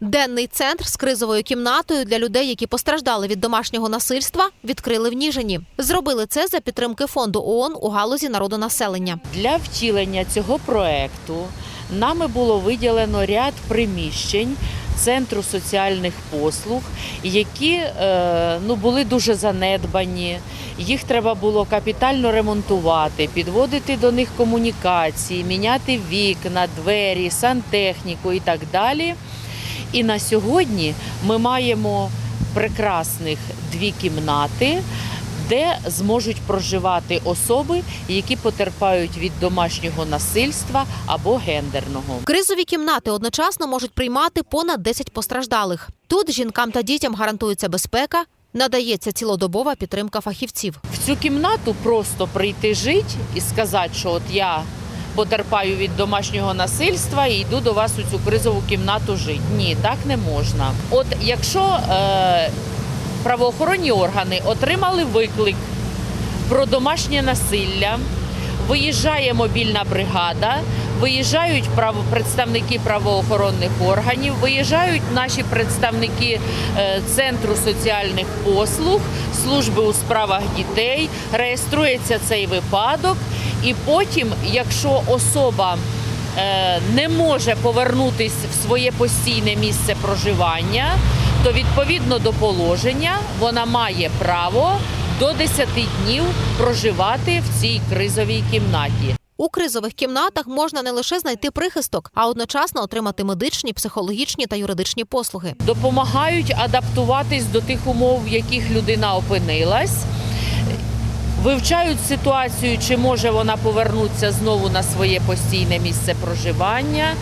Денний центр з кризовою кімнатою для людей, які постраждали від домашнього насильства, відкрили в Ніжині. Зробили це за підтримки фонду ООН у галузі народонаселення. Для втілення цього проекту нами було виділено ряд приміщень центру соціальних послуг, які е, ну, були дуже занедбані. Їх треба було капітально ремонтувати, підводити до них комунікації, міняти вікна, двері, сантехніку і так далі. І на сьогодні ми маємо прекрасних дві кімнати, де зможуть проживати особи, які потерпають від домашнього насильства або гендерного. Кризові кімнати одночасно можуть приймати понад 10 постраждалих. Тут жінкам та дітям гарантується безпека, надається цілодобова підтримка фахівців. В цю кімнату просто прийти жити і сказати, що от я потерпаю від домашнього насильства і йду до вас у цю кризову кімнату жити. Ні, так не можна. От якщо е, правоохоронні органи отримали виклик про домашнє насилля, виїжджає мобільна бригада, виїжджають право, представники правоохоронних органів, виїжджають наші представники е, центру соціальних послуг, служби у справах дітей, реєструється цей випадок, і потім, якщо особа е, не може повернутись в своє постійне місце проживання, то відповідно до положення вона має право до 10 днів проживати в цій кризовій кімнаті. У кризових кімнатах можна не лише знайти прихисток, а одночасно отримати медичні, психологічні та юридичні послуги. допомагають адаптуватись до тих умов, в яких людина опинилась. Вивчають ситуацію, чи може вона повернутися знову на своє постійне місце проживання,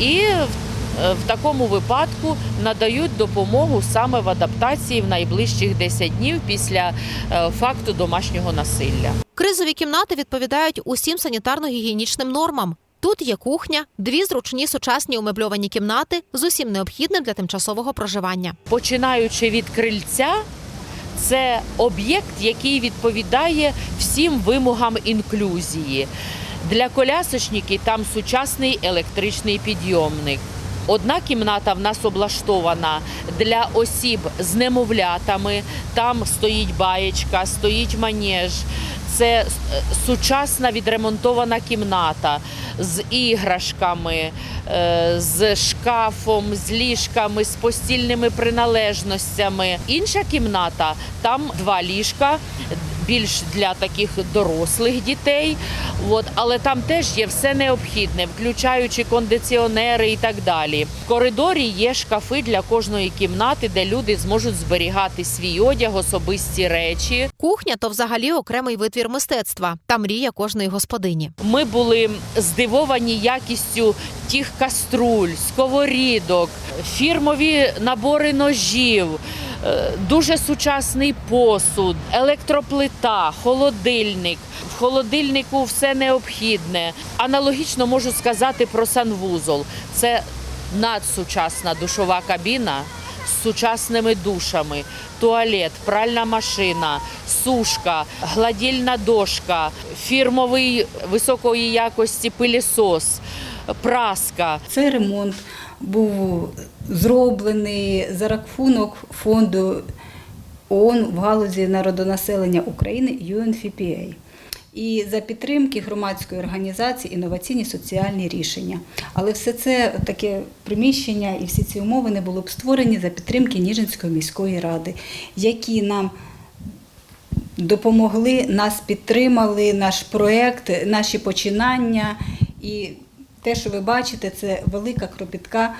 і в, е, такому випадку надають допомогу саме в адаптації в найближчих 10 днів після е, факту домашнього насилля. Кризові кімнати відповідають усім санітарно-гігієнічним нормам. Тут є кухня, дві зручні сучасні умебльовані кімнати з усім необхідним для тимчасового проживання. починаючи від крильця, це об'єкт, який відповідає всім вимогам інклюзії. Для колясочників там сучасний електричний підйомник. Одна кімната в нас облаштована для осіб з немовлятами. Там стоїть баєчка, стоїть манеж. Це е, сучасна відремонтована кімната з іграшками, е, з шкафом, з ліжками, з постільними приналежностями. Інша кімната там два ліжка. Більш для таких дорослих дітей, от, але там теж є все необхідне, включаючи кондиціонери і так далі. В коридорі є шкафи для кожної кімнати, де люди зможуть зберігати свій одяг, особисті речі. Кухня то взагалі окремий витвір мистецтва та мрія кожної господині. Ми були здивовані якістю тих каструль, сковорідок, фірмові набори ножів, дуже сучасний посуд, електроплита, холодильник. В холодильнику все необхідне. Аналогічно можу сказати про санвузол. Це надсучасна душова кабіна з сучасними душами, туалет, пральна машина, сушка, гладільна дошка, фірмовий високої якості пилісос, праска. Цей ремонт був зроблений за рахунок фонду ООН в галузі народонаселення України UNFPA. І за підтримки громадської організації інноваційні соціальні рішення. Але все це таке приміщення і всі ці умови не були б створені за підтримки Ніжинської міської ради, які нам допомогли, нас підтримали, наш проєкт, наші починання. І те, що ви бачите, це велика кропітка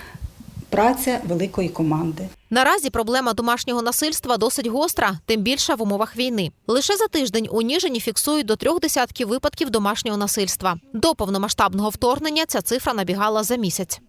праця великої команди. Наразі проблема домашнього насильства досить гостра, тим більше в умовах війни. Лише за тиждень у Ніжині фіксують до трьох десятків випадків домашнього насильства. До повномасштабного вторгнення ця цифра набігала за місяць.